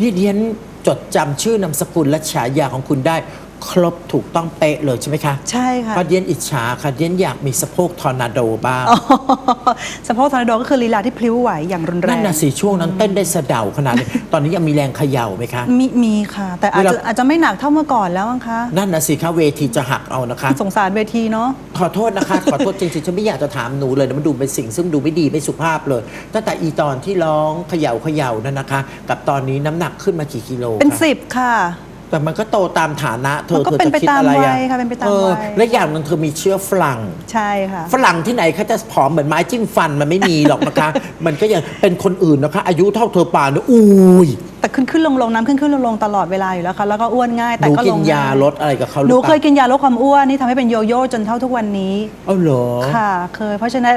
นี่เรียนจดจำชื่อนามสกุลและฉายาของคุณได้ ครบถูกต้องเป๊ะเลยใช่ไหมคะใช่ค่ะ เพราะเรียนอิจฉาค่ะเรียนอยากมีสะโพกทอร์นาโดบ้างอ๋อสะโพกทอร์นาโดก็คือลีลาที่พลิ้วไหวอย่างรุนแรนั่นง น่ะสิช่วงนั้นเต้นได้สะเดาขนาดนี้ ตอนนี้ยังมีแรงเขย่าไหมคะ มีมีค่ะ แต่อาจเวจะลา อาจจะไม่หนักเท่าเมื่อก่อนแล้วมั้งคะนั่นน่ะสิคะเวทีจะหักเอานะคะ สงสารเวทีเนาะ ขอโทษนะคะ ขอโทษจริงๆฉันไม่อยากจะถามหนูเลยนะมันดูเป็นสิ่งซึ่งดูไม่ดีไม่สุภาพเลย ตั้งแต่อีตอนที่ร้องเขย่าเขย่านั่นนะคะ กับตอนนี้น้ำหนักขึ้นมากี่กิโลเป็นคะสิบค่ะ แต่มันก็โตตามฐานะเธอมันก็เธอเป็นจะไปคิดตามอะไรวัอะยค่ะเป็นไปตามเออวัย และอย่างหนึงเธอมีเชื้อฝรั่ง ใช่ค่ะ ฝรั่งที่ไหนเขาจะผอมเหมือนไม้จิ้มฟันมันไม่มีหรอกนะคะ มันก็ยังเป็นคนอื่นนะคะ อายุเท่าเธอป่านเนี่ยอุ้ย แต่ขึ้นขึ้นลงลงน้ำขึ้นขึ้นลงลงตลอดเวลาอยู่แล้วค่ะแล้วก็อ้วนง่ายหแต่นูก็กิลนงยาง่ลดอะไรกับเขาหหรือนูเปเคยล่ากินยาลดความอ้วนนี่ทำให้เป็นโยโย่จนเท่าทุกวันนี้ เอาเหรอ ค่ะเคยเพราะฉะนั้น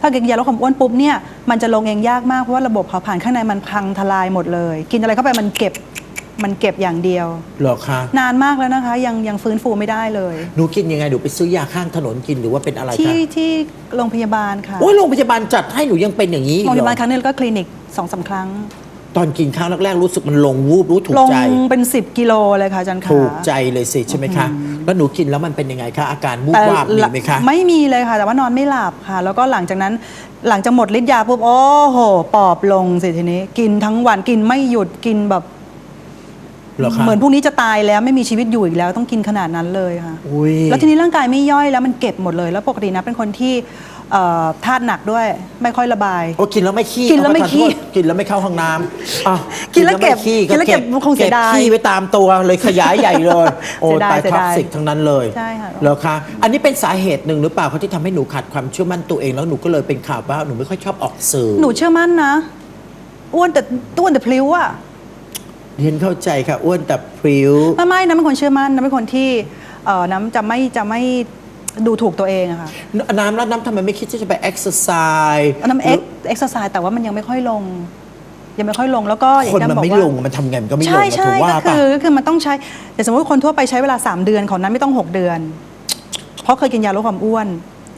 ถ้ากินยาลดความอ้วนปุ๊บเนี่ยมันจะลงเองยากมากเพราะว่าระบบเผาผลาญข้างในมันพังทลายหมดเลย กินอะไรเข้าไปมันเก็บ มันเก็บอย่างเดียว เหรอคะนานมากแล้วนะคะ ยังยังฟื้นฟูไม่ได้เลย หนูกินยังไงหนูไปซื้อยาข้างถนนกินหรือว่าเป็นอะไรที่คะที่โรงพยาบาลค่ะ โอ้ยโรงพยาบาลจัดให้หนูยังเป็นอย่างนี้อีกโรงพเหรยาบาลอครั้งหนึงแล้วก็คลินิกสองสามครั้ง ตอนกินข้าวแรกๆรู้สึกมันลงวูบรู้ถูกลงใจ เป็น 10 กิโลเลยค่ะอาจันค่ะถูกใจเลยสิใช่ไหมคะ แล้วหนูกินแล้วมันเป็นยังไงคะอาการวูบแต่วาบมีไหมคะ ไม่มีเลยค่ะ แต่ว่านอนไม่หลับค่ะ แล้วก็หลังจากนั้นหลังจากหมดฤทธิ์ยาปุ๊บโอ้โห ปอบลงสิทีนี้ กินทั้งวันกินไม่หยุดกินแบบเหรอคะเหมือนพวกนี้จะตายแล้วไม่มีชีวิตอยู่อีกแล้วต้องกินขนาดนั้นเลยค่ะอุ้ยแล้วทีนี้ร่างกายไม่ย่อยแล้วมันเก็บหมดเลย แล้วปกตินะเป็นคนที่เอ่อธาตุหนักด้วยไม่ค่อยระบาย โอ้กินแล้วไม่ขี้กินแล้วไม่เอาขอโทษขี้กินแล้วไม่เข้าห้องน้ำอะกินแล้วเก็บไม่ขี้กินแล้วเก็บคงเสียดายขี้ไว้ตามตัวเลยขยายใหญ่เลย โอ้เสียดายตายเสียท็อกดายซิกทั้งนั้นเลยใช่ค่ะ เหรอคะอันนี้เป็นสาเหตุหนึ่งหรือเปล่าเขาที่ทำให้หนูขาดความเชื่อมั่นตัวเองแล้วหนูก็เลยเป็นข่าวว่าหนูไม่ค่อยชอบออกสื่อ หนูเชื่อมั่นนะอ้วนแต่อ้วนแต่พลิ้วอะ เรียนเข้าใจค่ะ อ้วนแต่พริ้ว ไม่ไม่น้ำเป็นคนเชื่อมั่นน้ำเป็นคนที่เอ่อน้ำจะไม่จะไม่ดูถูกตัวเองอะค่ะน้ำแล้วน้ำทำไมไม่คิดที่จะไปเอ็กซ์ไซส์น้ำเอ็กเอ็กซ์ไซส์แต่ว่ามันยังไม่ค่อยลง ยังไม่ค่อยลงแล้วก็อย่างคนที่มันบอกไม่ว่าลงมันทำไงมันก็ไม่ลงใช่อะใช่ถูกว่าก็ป่ะคือก็คือมันต้องใช้แต่สมมติว่าคนทั่วไปใช้เวลา 3 เดือนของนั้นไม่ต้อง 6 เดือน เพราะเคยกินยาลดความอ้วน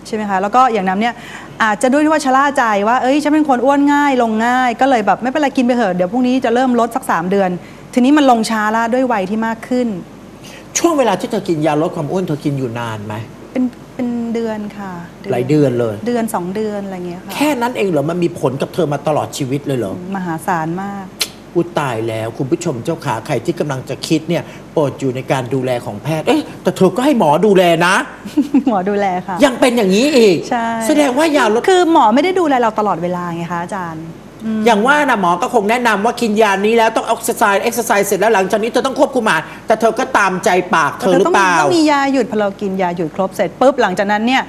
ใช่ไหมคะแล้วก็อย่างน้ำเนี่ยอาจจะด้วยที่ว่าชะล่าใจว่าเอ้ยฉันเป็นคนอ้วนง่ายลงง่าย ก็เลยแบบไม่เป็นไรกินไปเถอะเดี๋ยวพรุ่งนี้จะเริ่มลดสัก 3 เดือน ทีนี้มันลงช้าละด้วยวัยที่มากขึ้น ช่วงเวลาที่เธอกินยาลดความอ้วนเธอกินอยู่นานไหม เป็นเป็นเดือนค่ะหลายเดือนเลย เดือนสองเดือนอะไรเงี้ยค่ะแค่นั้นเองเหรอ มันมีผลกับเธอมาตลอดชีวิตเลยเหรอ มหาศาลมาก อุยตายแล้วคุณผู้ชมเจ้าขาใครที่กำลังจะคิดเนี่ยโปรดอยู่ในการดูแลของแพทย์ เอ๊ะแต่เธอก็ให้หมอดูแลนะ หมอดูแลค่ะ ยังเป็นอย่างนี้อีก ใช่ แสดงว่ายาลด คือหมอไม่ได้ดูแลเราตลอดเวลาไงคะอาจารย์ อย่างว่านะหมอก็คงแนะนำว่ากินยานี้แล้วต้องเอ็กซ์ไซส์เอ็กซ์ไซส์เสร็จแล้วหลังจากนี้เธอต้องควบคุมอาหารแต่เธอก็ตามใจปากเธอหรือต้องเปล่า ต้องมียาหยุดพอเรากินยาหยุดครบเสร็จปุ๊บหลังจากนั้นเนี่ย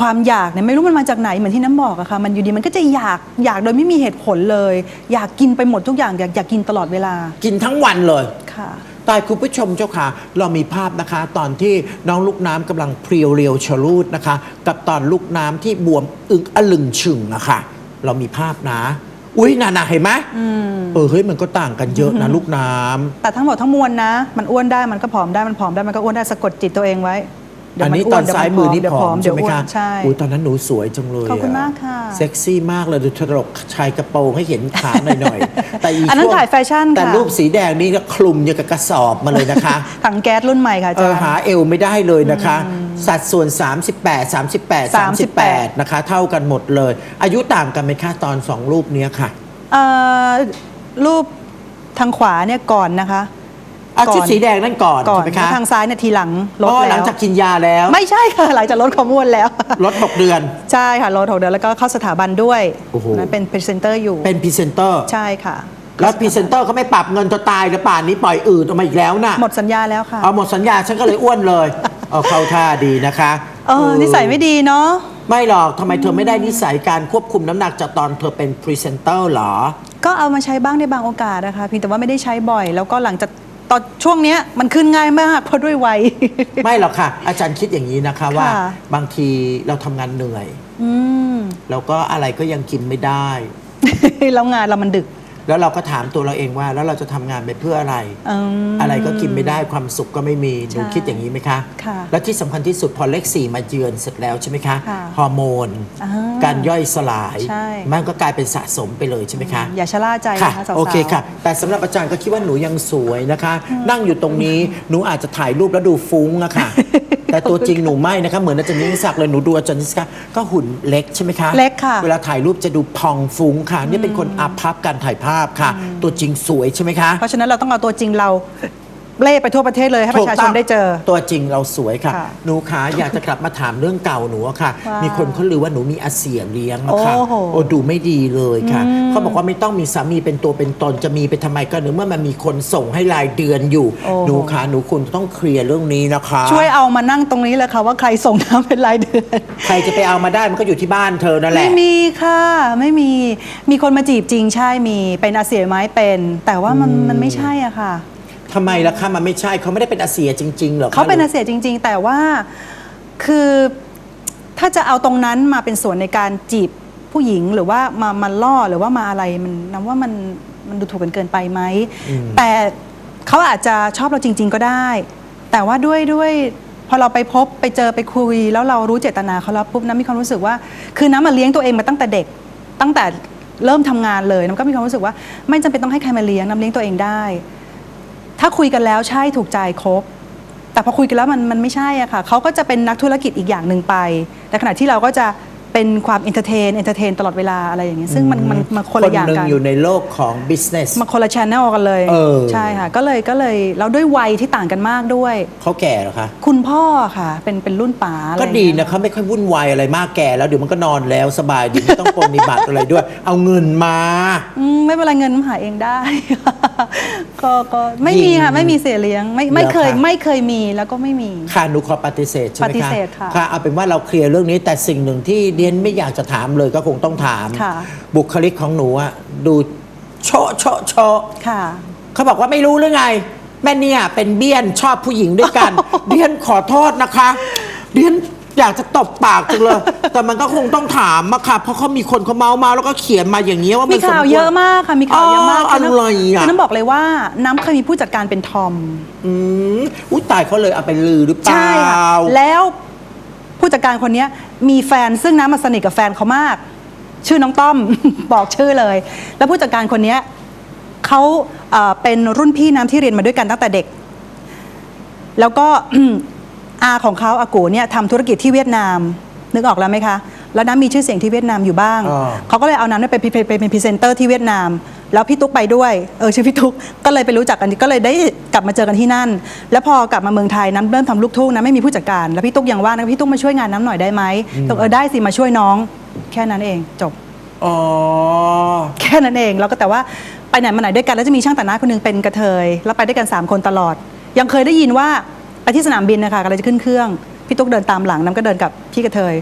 ความอยากเนี่ยไม่รู้มันมาจากไหนเหมือนที่น้ำบอกอะค่ะมันอยู่ดีมันก็จะอยากอยากโดยไม่มีเหตุผลเลย อยากกินไปหมดทุกอย่างอยากอยากกินตลอดเวลากินทั้งวันเลย ค่ะ ตายคุณผู้ชมเจ้าค่ะ เรามีภาพนะคะ ตอนที่น้องลูกน้ำกำลังเพรียวเรียวชะลูดนะคะ กับตอนลูกน้ำที่บวมอึงอลึงชึงอะค่ะเรามีภาพนะ อุ้ยน่าหนาเห็นไหมเออเฮ้ยมันก็ต่างกันเยอะนะลูกน้ำ แต่ทั้งหมดทั้งมวลนะ มันอ้วนได้มันก็ผอมได้มันผอมได้มันก็อ้วนได้สะกดจิตตัวเองไว้เดี๋ยอัวนมันี้อ้ตวอนเดี๋ยวซ้ายมันมือนี่เดี๋ยวผผออมมใช่เดี๋ยวไหมอ้วนคะใช่อุ้ยตอนนั้นหนูสวยจังเลยขอบคุณะมากค่ะ เซ็กซี่มากเลยดูถลกชายกระโปรงให้เห็นขาหน่อยๆ แต่อีอันนั้นช่วงถ่ายแฟชั่นแต่ค่ะรูปสีแดงนี่ก็คลุมอย่างกับกระสอบมาเลยนะคะ ถังแก๊สรุ่นใหม่ค่ะอาเอจารอย์ หาเอวไม่ได้เลยนะคะ สัดส่วน 38 38 38 นะคะ เท่ากันหมดเลย อายุต่างกันไหมคะตอนสองรูปเนี้ยค่ะเอ่อรูปทางขวาเนี่ยก่อนนะคะ อาก่อน ชุดสีแดงนั่นก่อนก่อนใช่ไหมคะทางซ้ายเนี่ยทีหลังลดอ๋อแล้วหลังจากกินยาแล้วไม่ใช่ค่ะ หลังจากลดความอ้วนแล้ว ลด6เดือน ใช่ค่ะลดหกเดือนแล้วก็เข้าสถาบันด้วยโอ้โห นะเป็นพรีเซนเตอร์อยู่เป็นพรีเซนเตอร์ ใช่ค่ะ แล้วพรีเซนเตอร์เขาไม่ปรับเงินตัวตายหรือป่านนี้ปล่อยอืดออกมาอีกแล้วน่ะหมดสัญญาแล้วค่ะ เอาหมดสัญญาฉันก็เลยอ้วนเลยเอาเข้าท่าดีนะคะเออนิสัยไม่ดีเนาะ ไม่หรอกทำไมเธอไม่ได้นิสัยการควบคุมน้ำหนักจากตอนเธอเป็นพรีเซนเตอร์หรอ ก็เอามาใช้บ้างในบางโอกาสนะคะเพียงแต่ว่าไม่ได้ใช้บ่อย แล้วก็หลังจากตอนช่วงเนี้ยมันขึ้นง่ายมากเพราะด้วยวัย ไม่หรอกค่ะ อาจารย์คิดอย่างนี้นะคะว่า ค่ะ บางทีเราทำงานเหนื่อย อืม แล้วก็อะไรก็ยังกินไม่ได้ แล้วงานเรามันดึก แล้วเราก็ถามตัวเราเองว่า แล้วเราจะทำงานไปเพื่ออะไรอืมอะไรก็กินไม่ได้ความสุขก็ไม่มีหนูใช่คิดอย่างนี้ไหมคะ ค่ะและที่สำคัญที่สุดพอเลขสี่มาเยือนเสร็จแล้วใช่ไหมคะ ค่ะฮอร์โมน อ่าการย่อยสลาย ใช่ มันก็กลายเป็นสะสมไปเลยใช่ไหมคะ อย่าชะล่าใจค่ะนะคะสาวๆ โอเคค่ะ แต่สำหรับอาจารย์ก็คิดว่าหนูยังสวยนะคะ นั่งอยู่ตรงนี้หนูอาจจะถ่ายรูปแล้วดูฟุ้งอะค่ะ แต่ตัวจริงหนูไม่นะคะเหมือนอาจารย์นิสสักดิ์เลยหนูดูอาจารย์นิสสักดิ์ก็หุ่นเล็กใช่ไหมคะเล็กค่ะ เวลาถ่ายรูปจะดูพองฟุ้งค่ะ นี่เป็นคนอัพภาพการถ่ายภาพค่ะ ตัวจริงสวยใช่ไหมคะ เพราะฉะนั้นเราต้องเอาตัวจริงเรา เล่ไปทั่วประเทศเลยให้ประชาชนได้เจอ ตัวจริงเราสวยค่ะ ค่ะหนูขาอยากจะกลับมาถามเรื่องเก่าหนูอะค่ะ ว้าวมีคนเขาลือว่าหนูมีอาเสียเลี้ยงนะคะโอ้โหโอ้ดูไม่ดีเลยค่ะเขาบอกว่าไม่ต้องมีสามีเป็นตัวเป็นตนจะมีไปทำไมก็เนื่อเมื่อมันมีคนส่งให้รายเดือนอยู่ โอ้โห หนูขาหนูคุณต้องเคลียร์เรื่องนี้นะคะ ช่วยเอามานั่งตรงนี้เลยค่ะว่าใครส่งน้ำเป็นรายเดือน ใครจะไปเอามาได้มันก็อยู่ที่บ้านเธอนั่นแหไม่ละมีค่ะ ไม่มีมีคนมาจีบจริงใช่มีเป็นอาเซียไหมเป็น แต่ว่ามันมันไม่ใช่อะค่ะ ทำไมล่ะคะมันไม่ใช่เขาไม่ได้เป็นอาเซียจริงๆหรอคะเขาเป็นอาเซียจริง ๆ แต่ว่าคือถ้าจะเอาตรงนั้นมาเป็นส่วนในการจีบผู้หญิงหรือว่ามามาล่อหรือว่ามาอะไรมันนับว่ามันมันดูถูกกันเกินไปไหมแต่เขาอาจจะชอบเราจริง ๆ ก็ได้ แต่ว่าด้วยด้วยพอเราไปพบไปเจอไปคุย แล้วเรารู้เจตนาเขาแล้วปุ๊บน้ำมีความรู้สึกว่า คือน้ำมาเลี้ยงตัวเองมาตั้งแต่เด็ก ตั้งแต่เริ่มทำงานเลยน้ำก็มีความรู้สึกว่า ไม่จำเป็นต้องให้ใครมาเลี้ยงน้ำเลี้ยงตัวเองได้ ถ้าคุยกันแล้วใช่ถูกใจครบ แต่พอคุยกันแล้วมันมันไม่ใช่อะค่ะเขาก็จะเป็นนักธุรกิจอีกอย่างหนึ่งไปแต่ขณะที่เราก็จะเป็นความเอนเตอร์เทนเอนเตอร์เทนตลอดเวลาอะไรอย่างเงี้ยซึ่งมันมันมันคนละอย่างหนึ่กังนอยู่ในโลกของ business มาคนละชแนลกันเลยเออ ใช่ค่ะ ก็เลยก็เลยแล้วด้วยวัยที่ต่างกันมากด้วย เขาแก่เหรอคะ คุณพ่อค่ะ เป็นเป็นรุ่นป๋าอะไรก็ดีนะเขาไม่ค่อยวุ่นวายอะไรมากแก่แล้วเดี๋ยวมันก็นอนแล้วสบายดีไม่ต้องปรนนิบัติอะไรด้วย เอาเงินมา อืมไม่เป็นไรเงินมันหาเองได้ ก็ก็ไม่มีค่ะ ไม่มีเสียเลี้ยงไม่ไม่เคยเหรอคะไม่เคยมีแล้วก็ไม่มี ค่ะหนูขอปฏิเสธใช่ไหมคะปฏิเสธค่ะค่ะเอาเป็นว่าเราเคลียร์เรื่องนี้แต่สิ่งหนึ่งที่เดียนไม่อยากจะถามเลยก็คงต้องถาม ค่ะ บุคลิกของหนูอะดูโชะโชะโชะ ค่ะ เขาบอกว่าไม่รู้หรือไง แม่เนี่ยเป็นเบี้ยนชอบผู้หญิงด้วยกันเดียนขอโทษนะคะเดียน อยากจะตบปากจังเลย แต่มันก็คงต้องถามอะค่ะ เพราะเขามีคนเขาเมาส์มาแล้วก็เขียนมาอย่างนี้ยว่ามีมันสมข่าวควร เยอะมากค่ะ มีข่าวเยอะมากอ๋ออะไรอะ คือน้ำบอกเลยว่าน้ำเคยมีผู้จัดการเป็นทอม อืมอุ้ยตายเขาเลยเอาไปลือหรือเปล่า ใช่ค่ะแล้วผู้จัดการคนเนี้ยมีแฟนซึ่งน้ำมาสนิทกับแฟนเขามาก ชื่อน้องต้อม บอกชื่อเลย แล้วผู้จัดการคนเนี้ยเขาเอ่อเป็นรุ่นพี่น้ำที่เรียนมาด้วยกันตั้งแต่เด็ก แล้วก็ อาของเขาอากูเนี่ยทำธุรกิจที่เวียดนาม นึกออกแล้วไหมคะ แล้วน้ำมีชื่อเสียงที่เวียดนามอยู่บ้าง อ่า เขาก็เลยเอาน้ำเนี่ยไปไปไปเป็นพรีเซนเตอร์ที่เวียดนาม แล้วพี่ตุ๊กไปด้วย เออชื่อพี่ตุ๊ก ก็เลยไปรู้จักกัน ก็เลยได้กลับมาเจอกันที่นั่น แล้วพอกลับมาเมืองไทยน้ำเริ่มทำลูกทุ่งนะไม่มีผู้จัดการ แล้วพี่ตุ๊กยังว่านะพี่ตุ๊กมาช่วยงานน้ำหน่อยได้ไหมตุ๊กเออได้สิมาช่วยน้อง แค่นั้นเองจบ อ๋อ แค่นั้นเองแล้วก็แต่ว่าไปไหนมาไหนด้วยกันแล้วจะมีช่างแต่งหน้าคนหนึงเป็นกระเทยแล้วไปด้วยกัน 3 คนตลอด ยังเคยได้ยินว่า ไปที่สนามบินนะคะกำลังจะขึ้นเครื่อง พี่ตุ๊กเดินตามหลังน้ำก็เดินกับพี่กระเทย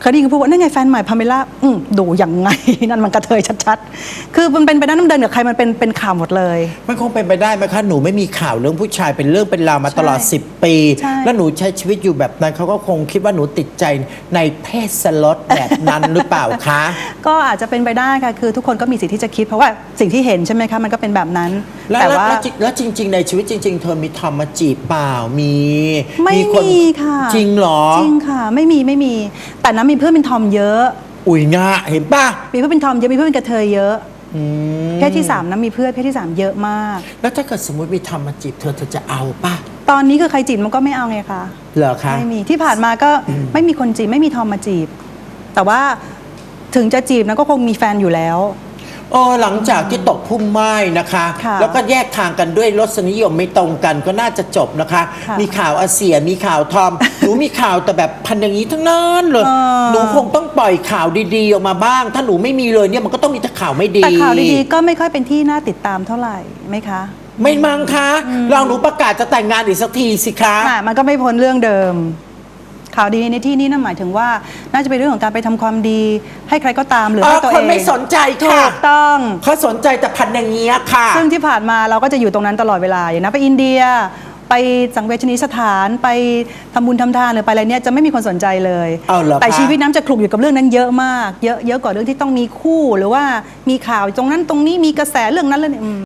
เคยได้ยินเขาพูดว่านั่นไงแฟนใหม่พาเมล่าอืมดูยังไง นั่นมันกระเทยชัดๆ คือมันเป็นไปได้น้ำเดินกับใครมันเป็นเป็นข่าวหมดเลย มันคงเป็นไปได้ไหมคะหนูไม่มีข่าวเรื่องผู้ชายเป็นเรื่องเป็นราวมาตลอดใช่10 ปี ใช่ แล้วหนูใช้ชีวิตอยู่แบบนั้นเขาก็คงคิดว่าหนูติดใจในเพศสล็อตแบบนั้นหรือเปล่าคะ ก็อาจจะเป็นไปได้ค่ะคือทุกคนก็มีสิทธิ์ที่จะคิดเพราะว่าสิ่งที่เห็นใช่ไหมคะมันก็เป็นแบบนั้น แล้วแต่แล้วว่า แล้วจริงแล้วจริง ๆ ในชีวิตจริง ๆ เธอมีทอมมาจีบเปล่ามีไม่นมีค่ะจริงเหรอ จริงค่ะ ไม่มีไม่มี แต่น้ำมีเพื่อนเป็นทอมเยอะ อุ้ยง่าเห็นป่ะมีเพื่อนเป็นทอมเยอะมีเพื่อนเป็นกระเทยเยอะอืมเพศที่สามนะมีเพื่อนเพศที่สามเยอะมาก แล้วถ้าเกิดสมมติมีทอมมาจีบเธอเธอจะเอาป่ะตอนนี้คือใครจีบมันก็ไม่เอาไงคะเหรอคะ ไม่มีที่ผ่านมาก็ไม่มีคนจีบไม่มีทอมมาจีบ แต่ว่าถึงจะจีบนะก็คงมีแฟนอยู่แล้ว โอ้หลังจากที่ตกพุ่มไม้นะคะ ค่ะแล้วก็แยกทางกันด้วยรสนิยมไม่ตรงกันก็น่าจะจบนะคะ ค่ะมีข่าวอาเซียมีข่าวทอม หนูมีข่าวแต่แบบพันอย่างนี้ทั้งนั้นเลยเออ หนูคงต้องปล่อยข่าวดีๆออกมาบ้าง ถ้าหนูไม่มีเลยเนี่ยมันก็ต้องมีแต่ข่าวไม่ดี แต่ข่าวดีๆก็ไม่ค่อยเป็นที่น่าติดตามเท่าไหร่ไหมคะไม่มั้งคะลองหนูประกาศจะแต่งงานอีกสักทีสิคะ อะมันก็ไม่พ้นเรื่องเดิม ข่าวดีในที่นี้นั่นหมายถึงว่าน่าจะเป็นเรื่องของการไปทำความดี ให้ใครก็ตามหรืออ๋อให้ตัวคเอนงไม่สนใจถูค่ะกต้อง เขาสนใจแต่พันอย่างเงี้ยค่ะ ซึ่งที่ผ่านมาเราก็จะอยู่ตรงนั้นตลอดเวลาอย่างนะไปอินเดีย ไปสังเวชนีสถานไปทำบุญทำทานหรือไปอะไรเนี่ยจะไม่มีคนสนใจเลยเอาเหรอคะแต่ชีวิตน้ำจะคลุกอยู่กับเรื่องนั้นเยอะมาก เยอะเยอะกว่าเรื่องที่ต้องมีคู่หรือว่ามีข่าวตรงนั้นตรงนี้มีกระแสเรื่องนั้นเรื่องนี้อืม